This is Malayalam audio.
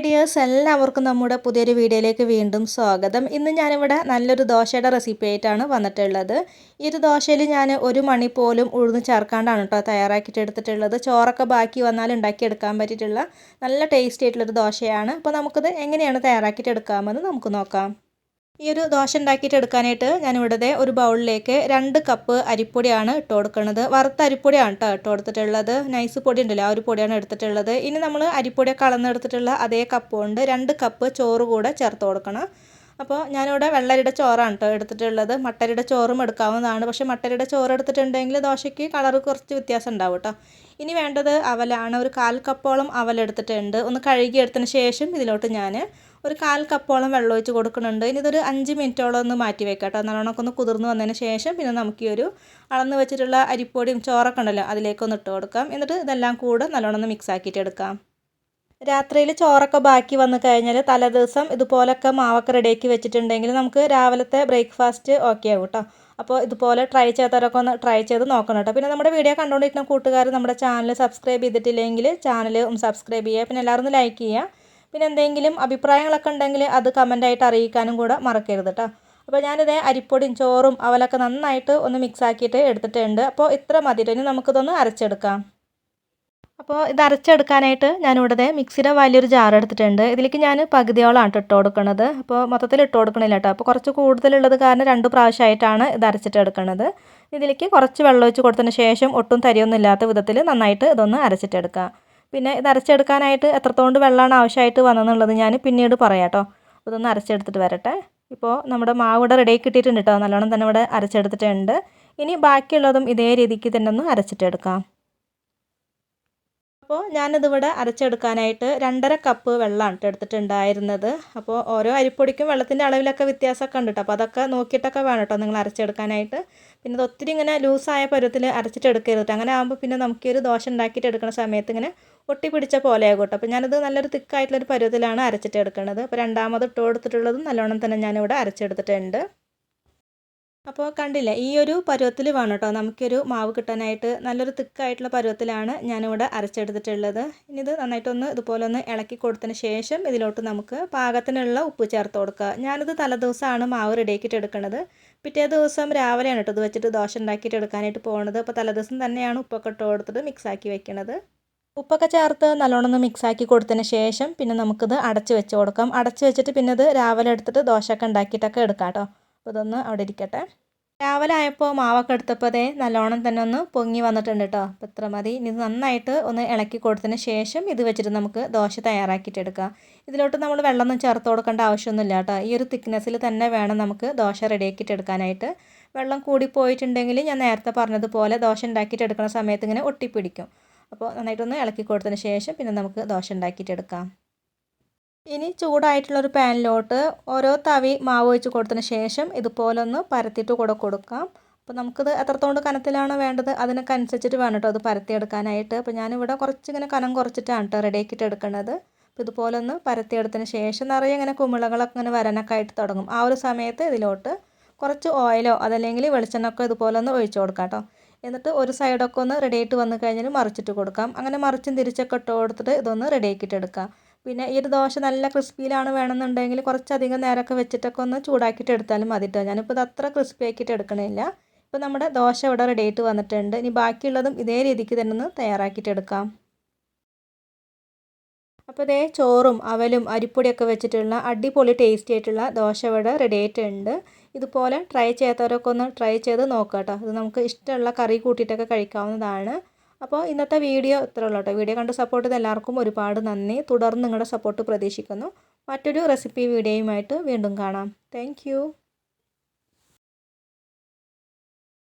ഹായ് ഡിയേഴ്സ് എല്ലാവർക്കും നമ്മുടെ പുതിയൊരു വീഡിയോയിലേക്ക് വീണ്ടും സ്വാഗതം. ഇന്ന് ഞാനിവിടെ നല്ലൊരു ദോശയുടെ റെസിപ്പി ആയിട്ടാണ് വന്നിട്ടുള്ളത്. ഈ ഒരു ദോശയിൽ ഞാൻ ഒരു മണി പോലും ഉഴുന്ന് ചേർക്കാണ്ടാണ് കേട്ടോ തയ്യാറാക്കിയിട്ട് എടുത്തിട്ടുള്ളത്. ചോറൊക്കെ ബാക്കി വന്നാൽ ഉണ്ടാക്കിയെടുക്കാൻ പറ്റിയിട്ടുള്ള നല്ല ടേസ്റ്റി ആയിട്ടുള്ളൊരു ദോശയാണ്. അപ്പോൾ നമുക്കിത് എങ്ങനെയാണ് തയ്യാറാക്കിയിട്ട് എടുക്കാമെന്ന് നമുക്ക് നോക്കാം. ഈ ഒരു ദോശ ഉണ്ടാക്കിയിട്ട് എടുക്കാനായിട്ട് ഞാൻ ഇവിടുത്തെ ഒരു ബൗളിലേക്ക് രണ്ട് കപ്പ് അരിപ്പൊടിയാണ് ഇട്ട് കൊടുക്കുന്നത്. വറുത്ത അരിപ്പൊടിയാണ് കേട്ടോ ഇട്ട് കൊടുത്തിട്ടുള്ളത്. നൈസ് പൊടി ഉണ്ടല്ലോ ആ ഒരു പൊടിയാണ് എടുത്തിട്ടുള്ളത്. ഇനി നമ്മൾ അരിപ്പൊടിയൊക്കെ അളന്നെടുത്തിട്ടുള്ള അതേ കപ്പ് കൊണ്ട് രണ്ട് കപ്പ് ചോറ് കൂടെ ചേർത്ത് കൊടുക്കണം. അപ്പോൾ ഞാനിവിടെ വെള്ളരിയുടെ ചോറാണ് കേട്ടോ എടുത്തിട്ടുള്ളത്. മട്ടരിയുടെ ചോറും എടുക്കാവുന്നതാണ്. പക്ഷേ മട്ടരിയുടെ ചോറ് എടുത്തിട്ടുണ്ടെങ്കിൽ ദോശയ്ക്ക് കളർ കുറച്ച് വ്യത്യാസം ഉണ്ടാവും കേട്ടോ ഇനി വേണ്ടത് അവലാണ്. ഒരു കാൽ കപ്പോളം അവലെടുത്തിട്ടുണ്ട് ഒന്ന് കഴുകി എടുത്തതിന് ശേഷം ഇതിലോട്ട് ഞാൻ ഒരു കാൽ കപ്പോളം വെള്ളം ഒഴിച്ച് കൊടുക്കുന്നുണ്ട്. ഇനി ഇതൊരു അഞ്ച് മിനിറ്റോളം ഒന്ന് മാറ്റി വെക്കാം കേട്ടോ നല്ലോണമൊക്കെ ഒന്ന് കുതിർന്ന് വന്നതിന് ശേഷം പിന്നെ നമുക്ക് ഈ ഒരു അളന്ന് വെച്ചിട്ടുള്ള അരിപ്പൊടിയും ചോറൊക്കെ ഉണ്ടല്ലോ അതിലേക്കൊന്ന് ഇട്ട് കൊടുക്കാം. എന്നിട്ട് ഇതെല്ലാം കൂടെ നല്ലോണം ഒന്ന് മിക്സ് ആക്കിയിട്ട് എടുക്കാം. രാത്രിയിൽ ചോറൊക്കെ ബാക്കി വന്നു കഴിഞ്ഞാൽ തലേദിവസം ഇതുപോലൊക്കെ മാവൊക്കെ റെഡിയാക്കി വെച്ചിട്ടുണ്ടെങ്കിൽ നമുക്ക് രാവിലത്തെ ബ്രേക്ക്ഫാസ്റ്റ് ഓക്കെ ആകും കേട്ടോ അപ്പോൾ ഇതുപോലെ ട്രൈ ചെയ്തവരൊക്കെ ഒന്ന് ട്രൈ ചെയ്ത് നോക്കണം കേട്ടോ പിന്നെ നമ്മുടെ വീഡിയോ കണ്ടുകൊണ്ടിരിക്കുന്ന കൂട്ടുകാർ നമ്മുടെ ചാനൽ സബ്സ്ക്രൈബ് ചെയ്തിട്ടില്ലെങ്കിൽ ചാനൽ സബ്സ്ക്രൈബ് ചെയ്യുക. പിന്നെ എല്ലാവരും ഒന്ന് ലൈക്ക് ചെയ്യുക. പിന്നെ എന്തെങ്കിലും അഭിപ്രായങ്ങളൊക്കെ ഉണ്ടെങ്കിൽ അത് കമന്റായിട്ട് അറിയിക്കാനും കൂടെ മറക്കരുത് കേട്ടോ അപ്പോൾ ഞാനിത് അരിപ്പൊടിയും ചോറും അവലൊക്കെ നന്നായിട്ട് ഒന്ന് മിക്സ് ആക്കിയിട്ട് എടുത്തിട്ടുണ്ട്. അപ്പോൾ ഇത്ര മതി ഇനി നമുക്കിതൊന്ന് അരച്ചെടുക്കാം. അപ്പോൾ ഇത് അരച്ചെടുക്കാനായിട്ട് ഞാനിവിടെ മിക്സിയുടെ വലിയൊരു ജാർ എടുത്തിട്ടുണ്ട്. ഇതിലേക്ക് ഞാൻ പകുതിയോളാണ് ഇട്ട് കൊടുക്കുന്നത് അപ്പോൾ മൊത്തത്തിൽ ഇട്ട് കൊടുക്കണില്ല കേട്ടോ. അപ്പോൾ കുറച്ച് കൂടുതലുള്ളത് കാരണം രണ്ട് പ്രാവശ്യമായിട്ടാണ് ഇത് അരച്ചിട്ട് എടുക്കുന്നത് ഇതിലേക്ക് കുറച്ച് വെള്ളം ഒഴിച്ച് കൊടുത്തതിന് ശേഷം ഒട്ടും തരിയൊന്നും ഇല്ലാത്ത വിധത്തിൽ നന്നായിട്ട് ഇതൊന്ന് അരച്ചിട്ടെടുക്കാം പിന്നെ ഇത് അരച്ചെടുക്കാനായിട്ട് എത്രത്തോണ്ട് വെള്ളമാണ് ആവശ്യമായിട്ട് വന്നതെന്നുള്ളത് ഞാൻ പിന്നീട് പറയാം കേട്ടോ. ഇതൊന്ന് അരച്ചെടുത്തിട്ട് വരട്ടെ. ഇപ്പോൾ നമ്മുടെ മാവ് ഇവിടെ റെഡി കിട്ടിയിട്ടുണ്ട് കേട്ടോ. നല്ലോണം തന്നെ ഇവിടെ അരച്ചെടുത്തിട്ടുണ്ട്. ഇനി ബാക്കിയുള്ളതും ഇതേ രീതിക്ക് തന്നെ ഒന്ന് അരച്ചിട്ടെടുക്കാം അപ്പോൾ ഞാനിതിവിടെ അരച്ചെടുക്കാനായിട്ട് രണ്ടര കപ്പ് വെള്ളമാണ് എടുത്തിട്ടുണ്ടായിരുന്നത്. അപ്പോൾ ഓരോ അരിപ്പൊടിക്കും വെള്ളത്തിന്റെ അളവിലൊക്കെ വ്യത്യാസമൊക്കെ ഉണ്ട് കേട്ടോ. അപ്പോൾ അതൊക്കെ നോക്കിയിട്ടൊക്കെ വേണം കേട്ടോ നിങ്ങൾ അരച്ചെടുക്കാനായിട്ട്. പിന്നെ അത് ഒത്തിരി ഇങ്ങനെ ലൂസായ പരുവത്തിൽ അരച്ചിട്ടെടുക്കരുത് അങ്ങനെ ആകുമ്പോൾ പിന്നെ നമുക്ക് ഒരു ദോശ ഉണ്ടാക്കിയിട്ട് എടുക്കുന്ന സമയത്ത് ഇങ്ങനെ ഒട്ടി പിടിച്ച പോലെയാകും കേട്ടോ. അപ്പോൾ ഞാനിത് നല്ലൊരു തിക്കായിട്ടുള്ളൊരു പരുവത്തിലാണ് അരച്ചിട്ട് എടുക്കുന്നത്. അപ്പോൾ രണ്ടാമത് ഇട്ട് കൊടുത്തിട്ടുള്ളതും നല്ലോണം തന്നെ ഞാനിവിടെ അരച്ചെടുത്തിട്ടുണ്ട്. അപ്പോൾ കണ്ടില്ലേ ഈ ഒരു പരുവത്തിൽ വേണം കേട്ടോ നമുക്കൊരു മാവ് കിട്ടാനായിട്ട് നല്ലൊരു തിക്കായിട്ടുള്ള പരുവത്തിലാണ് ഞാനിവിടെ അരച്ചെടുത്തിട്ടുള്ളത്. ഇനി ഇത് നന്നായിട്ടൊന്ന് ഇതുപോലെ ഒന്ന് ഇളക്കി കൊടുത്തതിന് ശേഷം ഇതിലോട്ട് നമുക്ക് പാകത്തിനുള്ള ഉപ്പ് ചേർത്ത് കൊടുക്കുക. ഞാനിത് തലേദിവസമാണ് മാവ് റെഡിയാക്കിയിട്ട് എടുക്കുന്നത് പിറ്റേ ദിവസം രാവിലെയാണ് കേട്ടോ ഇത് വെച്ചിട്ട് ദോശ ഉണ്ടാക്കിയിട്ട് എടുക്കാനായിട്ട് പോകുന്നത് അപ്പോൾ തലേദിവസം തന്നെയാണ് ഉപ്പൊക്കെ ഇട്ട് കൊടുത്തിട്ട് മിക്സാക്കി വെക്കുന്നത് ഉപ്പൊക്കെ ചേർത്ത് നല്ലോണം ഒന്ന് മിക്സാക്കി കൊടുത്തതിന് ശേഷം പിന്നെ നമുക്കിത് അടച്ച് വെച്ച് കൊടുക്കാം. അടച്ച് വെച്ചിട്ട് പിന്നെ ഇത് രാവിലെ എടുത്തിട്ട് ദോശയൊക്കെ ഉണ്ടാക്കിയിട്ടൊക്കെ എടുക്കാം കേട്ടോ. അപ്പോൾ ഇതൊന്ന് അവിടെ ഇരിക്കട്ടെ. രാവിലെ ആയപ്പോൾ മാവൊക്കെ എടുത്തപ്പോഴേ നല്ലോണം തന്നെ ഒന്ന് പൊങ്ങി വന്നിട്ടുണ്ട് കേട്ടോ. അപ്പോൾ ഇത്ര മതി. ഇത് നന്നായിട്ട് ഒന്ന് ഇളക്കി കൊടുത്തതിന് ശേഷം ഇത് വെച്ചിട്ട് നമുക്ക് ദോശ തയ്യാറാക്കിയിട്ട് എടുക്കാം. ഇതിലോട്ട് നമ്മൾ വെള്ളമൊന്നും ചേർത്ത് കൊടുക്കേണ്ട ആവശ്യമൊന്നുമില്ല കേട്ടോ. ഈ ഒരു തിക്നെസ്സിൽ തന്നെ വേണം നമുക്ക് ദോശ റെഡിയാക്കിയിട്ട് എടുക്കാനായിട്ട്. വെള്ളം കൂടി പോയിട്ടുണ്ടെങ്കിൽ ഞാൻ നേരത്തെ പറഞ്ഞതുപോലെ ദോശ ഉണ്ടാക്കിയിട്ട് എടുക്കുന്ന സമയത്ത് ഇങ്ങനെ ഒട്ടിപ്പിടിക്കും. അപ്പോൾ നന്നായിട്ടൊന്ന് ഇളക്കി കൊടുത്തതിന് ശേഷം പിന്നെ നമുക്ക് ദോശ ഉണ്ടാക്കിയിട്ട് എടുക്കാം. ഇനി ചൂടായിട്ടുള്ളൊരു പാനിലോട്ട് ഓരോ തവി മാവ് ഒഴിച്ച് കൊടുത്തതിന് ശേഷം ഇതുപോലൊന്ന് പരത്തിയിട്ട് കൂടെ കൊടുക്കാം. അപ്പോൾ നമുക്കിത് എത്രത്തോണ്ട് കനത്തിലാണോ വേണ്ടത് അതിനൊക്കെ അനുസരിച്ചിട്ട് വേണം കേട്ടോ അത് പരത്തിയെടുക്കാനായിട്ട്. അപ്പോൾ ഞാനിവിടെ കുറച്ചിങ്ങനെ കനം കുറച്ചിട്ടാണ് കേട്ടോ റെഡിയാക്കിയിട്ട് എടുക്കുന്നത് അപ്പോൾ ഇതുപോലെ ഒന്ന് പരത്തിയെടുത്തതിന് ശേഷം നിറയെ ഇങ്ങനെ കുമിളകളൊക്കെ ഇങ്ങനെ വരാനൊക്കെ ആയിട്ട് തുടങ്ങും. ആ ഒരു സമയത്ത് ഇതിലോട്ട് കുറച്ച് ഓയിലോ അതല്ലെങ്കിൽ വെളിച്ചെണ്ണൊക്കെ ഇതുപോലെ ഒന്ന് ഒഴിച്ചു കൊടുക്കാം കേട്ടോ. എന്നിട്ട് ഒരു സൈഡൊക്കെ ഒന്ന് റെഡി ആയിട്ട് വന്നു കഴിഞ്ഞാൽ മറിച്ചിട്ട് കൊടുക്കാം. അങ്ങനെ മറിച്ചും തിരിച്ചൊക്കെ ഇട്ട് കൊടുത്തിട്ട് ഇതൊന്ന് റെഡി ആക്കിയിട്ട് എടുക്കാം. പിന്നെ ഈ ഒരു ദോശ നല്ല ക്രിസ്പിയിലാണ് വേണമെന്നുണ്ടെങ്കിൽ കുറച്ചധികം നേരമൊക്കെ വെച്ചിട്ടൊക്കെ ഒന്ന് ചൂടാക്കിയിട്ട് എടുത്താലും മതി കേട്ടോ ഞാനിപ്പോൾ ഇത് അത്ര ക്രിസ്പി ആക്കിയിട്ട് എടുക്കണില്ല. ഇപ്പോൾ നമ്മുടെ ദോശ ഇവിടെ റെഡി ആയിട്ട് വന്നിട്ടുണ്ട്. ഇനി ബാക്കിയുള്ളതും ഇതേ രീതിക്ക് തന്നെ ഒന്ന് തയ്യാറാക്കിയിട്ട് എടുക്കാം. അപ്പോൾ ഇതേ ചോറും അവലും അരിപ്പൊടിയൊക്കെ വെച്ചിട്ടുള്ള അടിപൊളി ടേസ്റ്റി ആയിട്ടുള്ള ദോശ ഇവിടെ റെഡി ആയിട്ടുണ്ട്. ഇതുപോലെ ട്രൈ ചെയ്യാത്തവരൊക്കെ ഒന്ന് ട്രൈ ചെയ്ത് നോക്കാം കേട്ടോ ഇത് നമുക്ക് ഇഷ്ടമുള്ള കറി കൂട്ടിയിട്ടൊക്കെ കഴിക്കാവുന്നതാണ്. അപ്പോൾ ഇന്നത്തെ വീഡിയോ ഇത്ര ഉള്ളൂ കേട്ടോ വീഡിയോ കണ്ട് സപ്പോർട്ട് ചെയ്ത എല്ലാവർക്കും ഒരുപാട് നന്ദി. തുടർന്ന് നിങ്ങളുടെ സപ്പോർട്ട് പ്രതീക്ഷിക്കുന്നു. മറ്റൊരു റെസിപ്പി വീഡിയോയുമായിട്ട് വീണ്ടും കാണാം. താങ്ക്